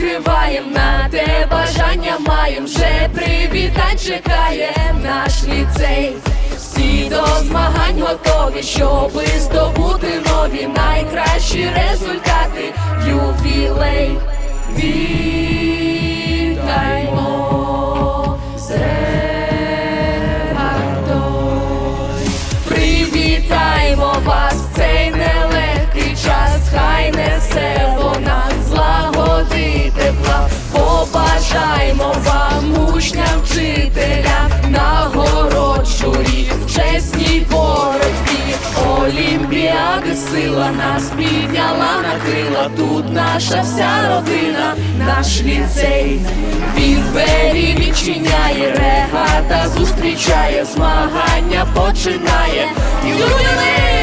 співаєм, на те бажання маєм, вже привітань чекає наш ліцей. Всі до змагань готові, щоби здобути нові найкращі результати. Ювілей сила нас підняла накрила. Тут наша вся родина, наш ліцей. Він двері відчиняє, регата зустрічає, змагання починає. Ювілей!